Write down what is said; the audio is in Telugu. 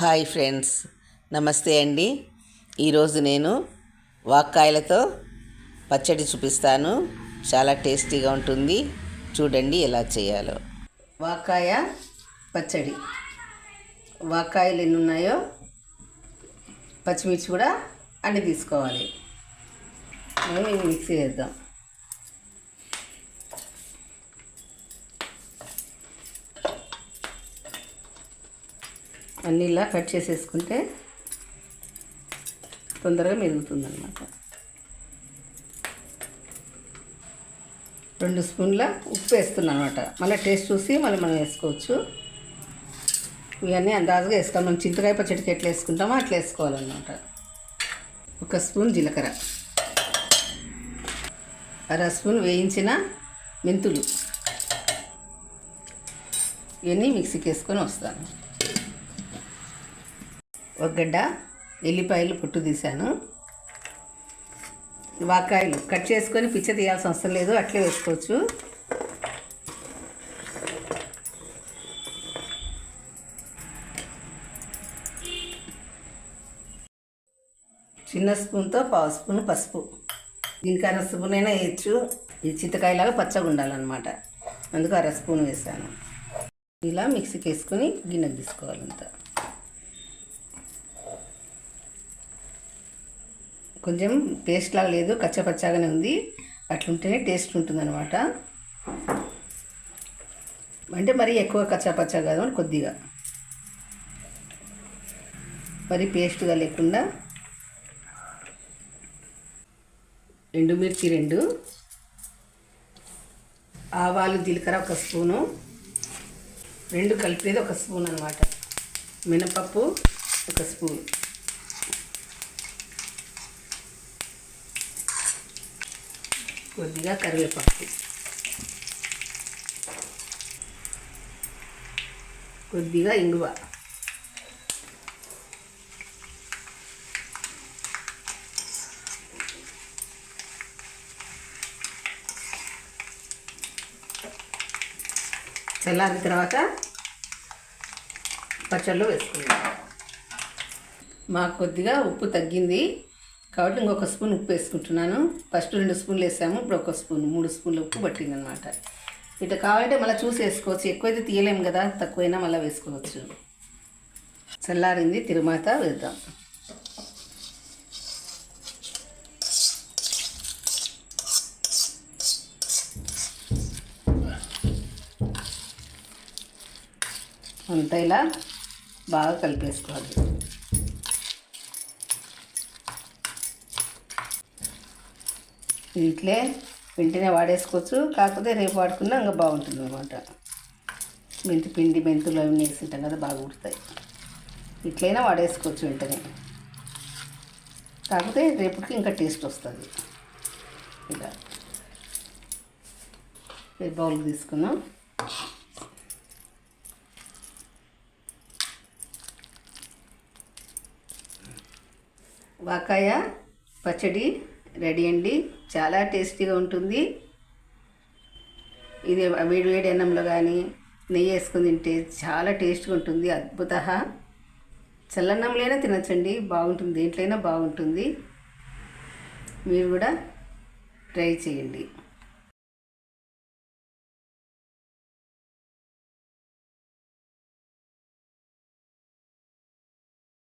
హాయ్ ఫ్రెండ్స్ నమస్తే అండి. ఈరోజు నేను వాక్కాయలతో పచ్చడి చూపిస్తాను. చాలా టేస్టీగా ఉంటుంది. చూడండి ఎలా చేయాలో. వాకాయ పచ్చడి. వాక్కాయలు ఎన్ని ఉన్నాయో పచ్చిమిర్చి కూడా అన్ని తీసుకోవాలి. మేము మిక్సీ చేద్దాం. అన్నీ ఇలా కట్ చేసేసుకుంటే తొందరగా మెరుగుతుందన్నమాట రెండు స్పూన్ల ఉప్పు వేస్తున్నాను అనమాట మళ్ళీ టేస్ట్ చూసి మళ్ళీ మనం వేసుకోవచ్చు. ఇవన్నీ అందాజుగా వేస్తాం మనం చింతకాయ పచ్చడికి ఎట్లా వేసుకుంటామో అట్లా వేసుకోవాలన్నమాట. ఒక స్పూన్ జీలకర్ర. అర స్పూన్ వేయించిన మెంతులు. ఇవన్నీ మిక్సీకి వేసుకొని వస్తాను. ఒక గడ్డ ఎల్లిపాయలు పుట్టు తీశాను. వాకాయలు కట్ చేసుకొని పిచ్చ తీయాల్సిన అవసరం లేదు అట్లే వేసుకోవచ్చు. చిన్న స్పూన్తో పావు స్పూన్ పసుపు. దీనికి అర స్పూన్ అయినా వేయచ్చు. ఇది చింతకాయలాగా పచ్చగా ఉండాలన్నమాట. అందుకు అర స్పూన్ వేసాను ఇలా మిక్సీకి వేసుకొని గిన్నె తీసుకోవాలంతా. కొంచెం పేస్ట్ లాగా లేదు కచ్చపచ్చాగానే ఉంది. అట్లుంటేనే టేస్ట్ ఉంటుందన్నమాట. అంటే మరీ ఎక్కువ కచ్చాపచ్చా కాదు అని కొద్దిగా. మరి పేస్ట్గా లేకుండా ఎండుమిర్చి రెండు ఆవాలు జీలకర్ర ఒక స్పూను రెండు కలిపేది ఒక స్పూన్ అనమాట మినపప్పు ఒక స్పూన్. కొద్దిగా కరివేపాకు. కొద్దిగా ఇంగువ. చల్లారిన తర్వాత పచ్చళ్ళు వేసుకుందాం. మాకు కొద్దిగా ఉప్పు తగ్గింది. కాబట్టి ఇంకొక స్పూన్ ఉప్పు వేసుకుంటున్నాను. ఫస్ట్ రెండు స్పూన్లు వేసాము ఇప్పుడు ఒక స్పూన్ మూడు స్పూన్లు ఉప్పు పట్టింది అనమాట ఇట్లా కావాలంటే మళ్ళీ చూసి వేసుకోవచ్చు. ఎక్కువైతే తీయలేము కదా తక్కువైనా మళ్ళీ వేసుకోవచ్చు. చల్లారింది తిరుమాత వేద్దాం. అంతా ఇలా బాగా కలిపేసుకోవాలి. ఇట్లే వెంటనే వాడేసుకోవచ్చు. కాకపోతే రేపు వాడుకున్నా ఇంకా బాగుంటుంది అనమాట మెంతి పిండి మెంతులు అవి వేసింటాం కదా బాగా ఉడతాయి. ఇట్లయినా వాడేసుకోవచ్చు వెంటనే. కాకపోతే రేపుకి ఇంకా టేస్ట్ వస్తుంది. ఇలా రేపు బౌల్ తీసుకున్నాం వాకాయ పచ్చడి రెడీ అండి. చాలా టేస్టీగా ఉంటుంది. ఇది వేడి వేడి అన్నంలో కానీ నెయ్యి వేసుకుని తింటే చాలా టేస్ట్గా ఉంటుంది. అద్భుత చల్లన్నంలోనే తినచ్చండి. బాగుంటుంది. దేంట్లైనా బాగుంటుంది. మీరు కూడా ట్రై చేయండి.